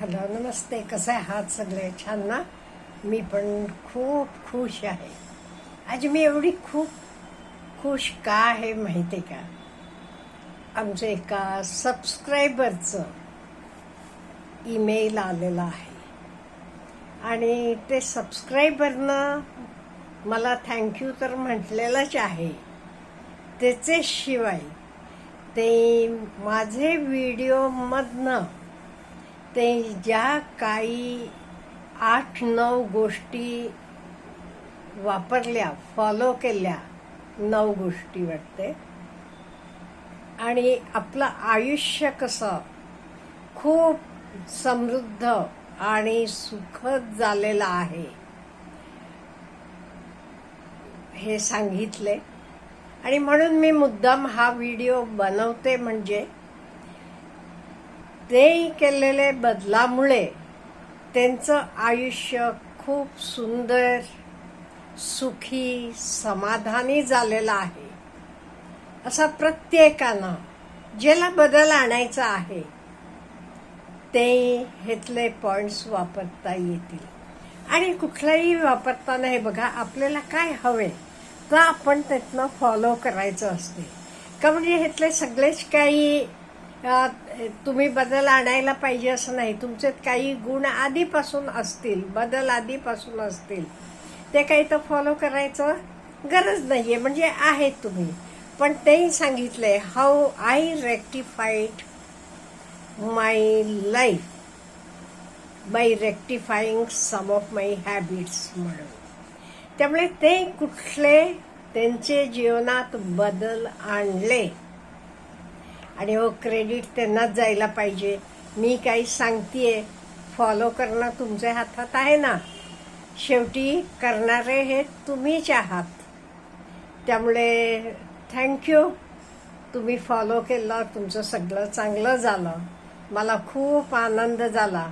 Hello नमस्ते कसं आहे हात सगळे? छान ना? मी पण खूप खुश आहे. आज मी एवढी खूप खुश का आहे माहिती आहे का? आमचं एका सबस्क्रायबरचं ईमेल आलेलं आहे. आणि ते सबस्क्रायबरनं मला थँक्यू तर म्हटलेलंच आहे. त्याचे शिवाय ते माझे व्हिडिओमधनं ते ज्या काही आठ नऊ गोष्टी वापरल्या फॉलो केल्या नऊ गोष्टी वाटते. आणि आपलं आयुष्य कसं खूप समृद्ध आणि सुखद झालेलं आहे. हे सांगितले. आणि म्हणून मी मुद्दाम हा व्हिडिओ बनवते म्हणजे ते केलेले बदलामुळे त्यांचं आयुष्य खूप सुंदर सुखी समाधानी झालेलं आहे. असा प्रत्येकानं ज्याला बदल आणायचा आहे ते हेतले पॉइंट्स वापरता येतील. आणि कुठलाही वापरताना हे बघा आपल्याला काय हवे तर आपण त्यातनं फॉलो करायचं असते. का म्हणजे ह्यातले सगळेच काही तुम्ही बदल आणायला पाहिजे असं नाही. तुमचे काही गुण आधीपासून असतील बदल आधीपासून असतील ते काही तर फॉलो करायचं गरज नाही आहे म्हणजे आहेत तुम्ही. पण तेही सांगितलंय how I rectified my life by rectifying some of my habits म्हणून. त्यामुळे ते कुठले त्यांचे जीवनात बदल आणले आणि हो क्रेडिट त्यांनाच जायला पाहिजे. मी काही सांगतेय फॉलो करणं तुमच्या हातात आहे ना. शेवटी करणारे हे तुम्हीच आहात. त्यामुळे थँक्यू तुम्ही फॉलो केलं तुमचं सगळं चांगलं झालं. मला खूप आनंद झाला.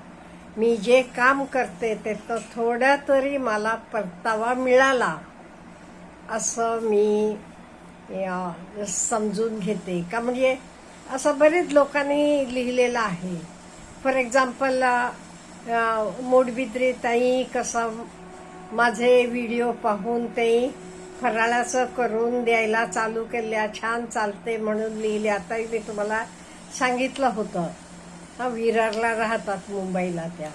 मी जे काम करते ते तर तरी मला परतावा मिळाला. असं मी समजून घेते. का म्हणजे असं बरेच लोकांनी लिहिलेलं आहे. फॉर एक्झाम्पल मोडबिद्री ताई कसं माझे व्हिडिओ पाहून ते फराळाचं करून द्यायला चालू केल्या छान चालते म्हणून लिहिले. आता मी तुम्हाला सांगितलं होतं. हा विरारला राहतात मुंबईला त्या.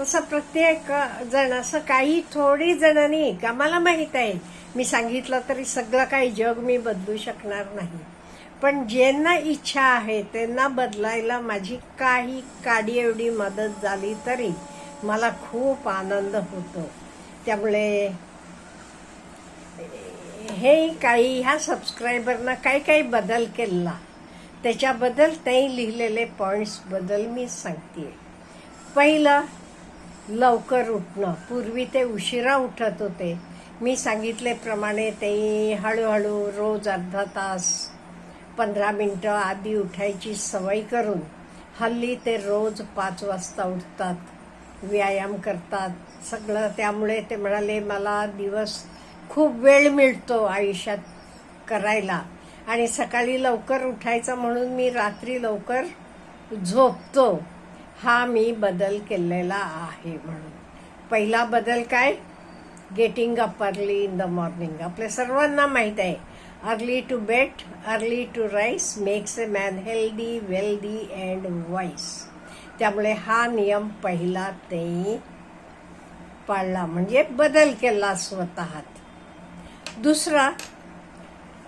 तसं प्रत्येक जण असं काही थोडी जणांनी का मला माहीत आहे मी सांगितलं तरी सगळं काही जग मी बदलू शकणार नाही. पण ज्यांना इच्छा आहे त्यांना बदलायला माझी काही काडी एवढी मदत झाली तरी मला खूप आनंद होतो. त्यामुळे हे काही ह्या सबस्क्रायबरना काही काही बदल केला. त्याच्याबद्दल ते लिहिलेले पॉईंट्सबद्दल मी सांगते. पहिलं लवकर उठणं. पूर्वी ते उशिरा उठत होते. मी सांगितल्याप्रमाणे ते हळूहळू रोज अर्धा तास पंधरा मिनटं आधी उठायची सवय करून हल्ली ते रोज पाच वाजता उठतात व्यायाम करतात. सगळं त्यामुळे ते म्हणाले मला दिवस खूप वेळ मिळतो आयुष्यात करायला. आणि सकाळी लवकर उठायचं म्हणून मी रात्री लवकर झोपतो. हा मी बदल केलेला आहे म्हणून. पहिला बदल काय? Getting up early in the morning. आपल्या सर्वांना माहीत आहे early to bed early to rise makes a man healthy wealthy and wise त्यामुळे हा नियम पहिला ते पाळला. म्हणजे बदल केला स्वतःत. दुसरा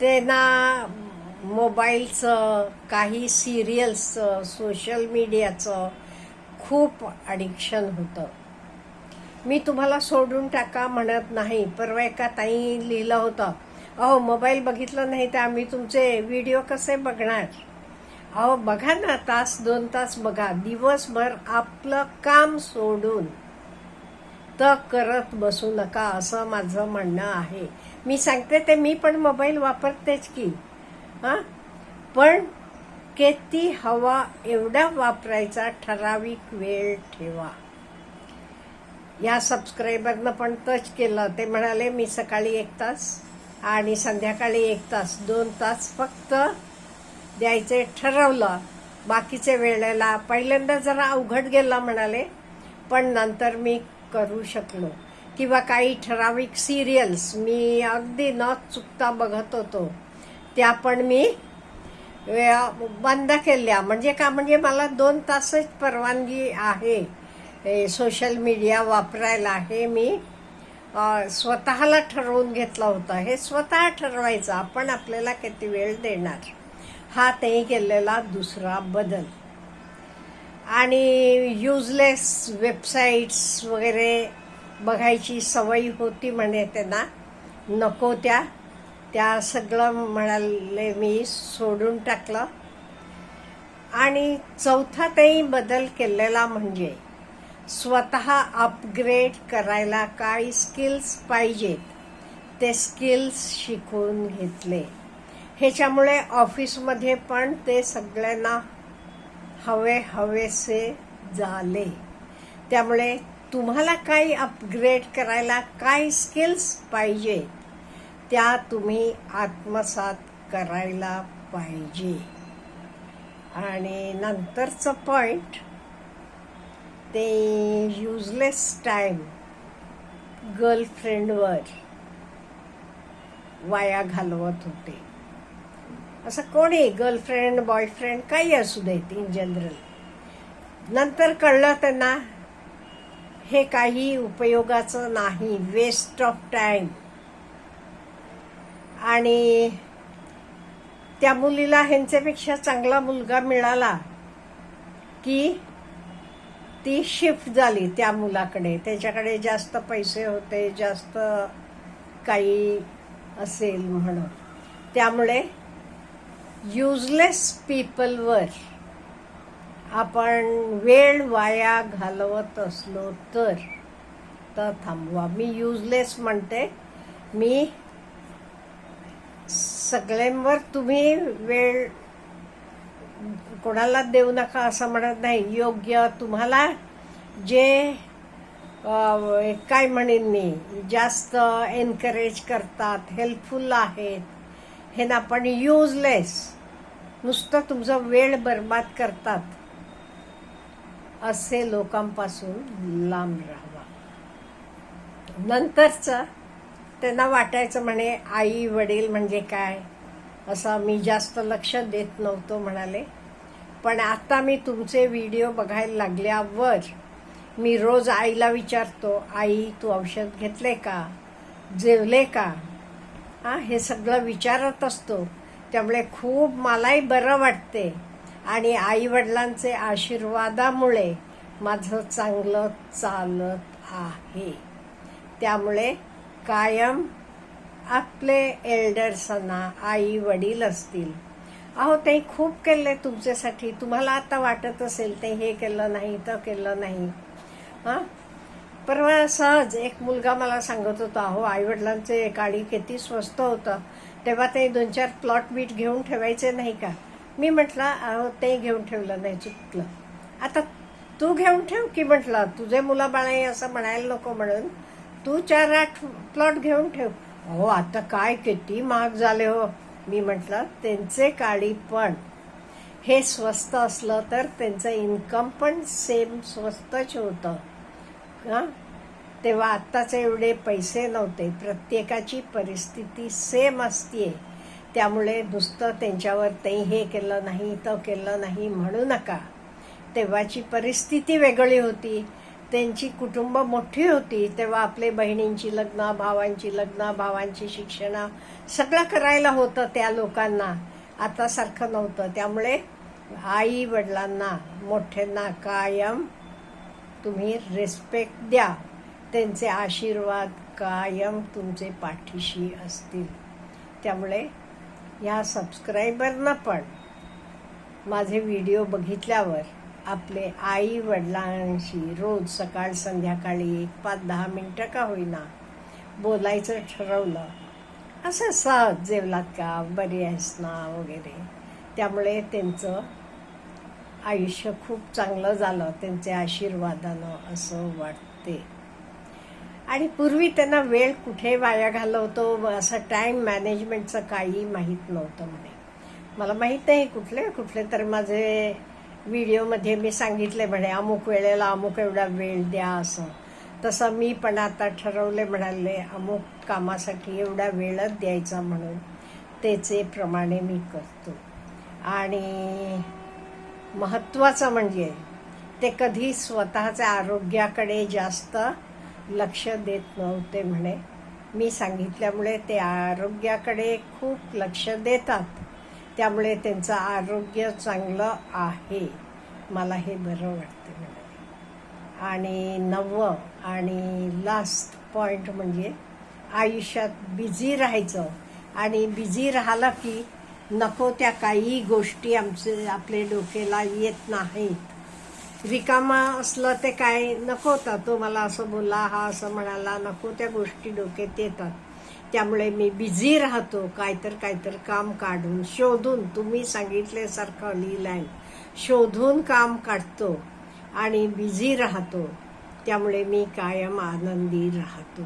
त्यांना मोबाईलचं काही सिरियल्सचं सोशल मीडियाचं खूप अडिक्शन होतं. मी तुम्हाला सोडून टाका म्हणत नाही. परवा एका ताई लिहिलं होतं अहो मोबाईल बघितलं नाही तर आम्ही तुमचे व्हिडिओ कसे बघणार? अहो बघा ना तास दोन तास बघा. दिवसभर आपलं काम सोडून तर करत बसू नका असं माझं म्हणणं आहे. मी सांगते ते मी पण मोबाईल वापरतेच की. हां? पण किती हवा एवढा वापरायचा ठराविक वेळ ठेवा. या सबस्क्रायबरनं पण टच केलं ते म्हणाले मी सकाळी एक तास आणि संध्याकाळी एक तास दोन तास फक्त द्यायचे ठरवलं. बाकीच्या वेळेला पहिल्यांदा जरा अवघड गेला म्हणाले पण नंतर मी करू शकलो. किंवा काही ठराविक सिरियल्स मी अगदी न चुकता बघत होतो. त्या पण मी वे- बंद केल्या. म्हणजे का? म्हणजे मला दोन तासच परवानगी आहे. सोशल मीडिया वापरायला हे मी. स्वतःला ठरवून घेतलं होतं. हे स्वतः ठरवायचं. आपण आपल्याला किती वेळ देणार? हा ते केलेला दुसरा बदल. आणि युजलेस वेबसाईट्स वगैरे बघायची सवय होती म्हणे त्यांना. नको त्या. त्या सगळं म्हणाले मी सोडून टाकलं. आणि चौथा तेही बदल केलेला म्हणजे स्वतः अपग्रेड करायला काय स्किल्स पाहिजेत. ते स्किल्स शिकून घेतले. ह्याच्यामुळे ऑफिसमध्ये पण ते सगळ्यांना हवे हवेसे झाले. त्यामुळे तुम्हाला काही अपग्रेड करायला काय स्किल्स पाहिजे. त्या तुम्ही आत्मसात करायला पाहिजे. आणि नंतरचं पॉईंट ते युजलेस टाईम गर्लफ्रेंडवर वाया घालवत होते. असं कोणी गर्लफ्रेंड बॉयफ्रेंड काही असू देत इन जनरल नंतर कळलं त्यांना हे काही उपयोगाचं नाही वेस्ट ऑफ टाईम आणि त्या मुलीला ह्यांच्यापेक्षा चांगला मुलगा मिळाला की ती शिफ्ट झाली त्या मुलाकडे. त्याच्याकडे जास्त पैसे होते जास्त काही असेल म्हणून. त्यामुळे युजलेस पीपलवर आपण वेळ वाया घालवत असलो तर तर थांबवा. मी युजलेस म्हणते. मी सगळ्यांवर तुम्ही वेळ कोणाला देऊ नका असं म्हणत नाही. योग्य तुम्हाला जे काय म्हणेन मी जास्त एनकरेज करतात हेल्पफुल आहेत हे ना पण युजलेस नुसतं तुमचा वेळ बर्बाद करतात. असे लोकांपासून लांब राहावा नंतरचं त्यांना वाटायचं म्हणे आई वडील म्हणजे काय? असा मी जास्त लक्ष देत नव्हतो म्हणाले. पण आता मी तुमचे व्हिडिओ बघायला लागल्यावर मी रोज आईला विचारतो आई तू औषध घेतले का? जेवले का? आ, हे सगळं विचारत असतो. त्यामुळे खूप मलाही बरं वाटते. आणि आई वडिलांचे आशीर्वादामुळे माझं चांगलं चालत आहे. त्यामुळे कायम आपले एल्डर्सना आई वडील असतील. अहो ते खूप केले तुमच्यासाठी. तुम्हाला आता वाटत असेल ते हे केलं नाही तर केलं नाही. हां? परवा सहज एक मुलगा मला सांगत होता अहो आईवडिलांचे गाडी किती स्वस्त होतं. तेव्हा ते दोन चार प्लॉट बीट घेऊन ठेवायचे नाही का? मी म्हटलं अहो ते घेऊन ठेवलं नाही चुकलं. आता तू घेऊन ठेव की म्हटलं तुझे मुलं मुलाबाळे असं म्हणायला नको म्हणून. तू चार आठ प्लॉट घेऊन ठेव. हो आता काय किती महाग झाले हो. मी म्हटलं त्यांचे काळी पण. हे स्वस्त असलं तर त्यांचं इन्कम पण सेम स्वस्तच होतं. हां? तेव्हा आत्ताचे एवढे पैसे नव्हते. प्रत्येकाची परिस्थिती सेम असते त्यामुळे नुसतं त्यांच्यावर ते हे केलं नाही तर केलं नाही म्हणू नका. तेव्हाची परिस्थिती वेगळी होती. त्यांची कुटुंब मोठी होती तेव्हा आपले बहिणींची लग्न भावांची लग्न भावांची शिक्षणं सगळं करायला होतं त्या लोकांना. आता सारखं नव्हतं. त्यामुळे आई वडिलांना मोठ्यांना कायम तुम्ही रेस्पेक्ट द्या. त्यांचे आशीर्वाद कायम तुमचे पाठीशी असतील. त्यामुळे ह्या सबस्क्रायबरना पण माझे व्हिडिओ बघितल्यावर आपले आई वडिलांशी रोज सकाळ संध्याकाळी एक पाच दहा मिनटं का होईना बोलायचं ठरवलं. असं सहज जेवलात का? बरी आहेस ना? वगैरे. त्यामुळे त्यांचं आयुष्य खूप चांगलं झालं त्यांच्या आशीर्वादानं असं वाटते. आणि पूर्वी त्यांना वेळ कुठे वाया घालवतो? असं टाईम मॅनेजमेंटचं काही माहीत नव्हतं म्हणे. मला माहीत नाही कुठले कुठले तर माझे व्हिडिओमध्ये मी सांगितले म्हणे अमुक वेळेला अमुक एवढा वेळ द्या असं. तसं मी पण आता ठरवले म्हणाले अमुक कामासाठी एवढा वेळच द्यायचा म्हणून त्याचे प्रमाणे मी करतो. आणि महत्त्वाचं म्हणजे ते कधी स्वतःच्या आरोग्याकडे जास्त लक्ष देत नव्हते म्हणे. मी सांगितल्यामुळे ते आरोग्याकडे खूप लक्ष देतात. त्यामुळे त्यांचं आरोग्य चांगलं आहे. मला हे बरं वाटतं म्हणाले आणि नववं आणि लास्ट पॉईंट म्हणजे आयुष्यात बिझी राहायचं. आणि बिझी राहिलं की नको त्या काही गोष्टी आमचे आपले डोकेला येत नाहीत. रिकामा असलं ते काय नको होता तो मला असं बोलला हा असं म्हणाला नको त्या गोष्टी डोक्यात येतात. त्यामुळे मी बिझी राहतो. काहीतर काहीतर काम काढून शोधून तुम्ही सांगितल्यासारखं लिहिलंय. शोधून काम काढतो आणि बिझी राहतो. त्यामुळे मी कायम आनंदी राहतो.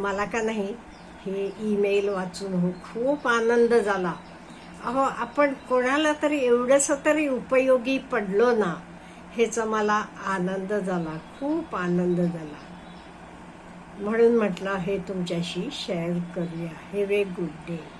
मला का नाही? हे ईमेल वाचून हो खूप आनंद झाला. अहो आपण कोणाला तरी एवढंसं तरी उपयोगी पडलो ना ह्याचा मला आनंद झाला. खूप आनंद झाला. म्हणून म्हटलं हे तुमच्याशी शेअर करूया. हे वे गुड डे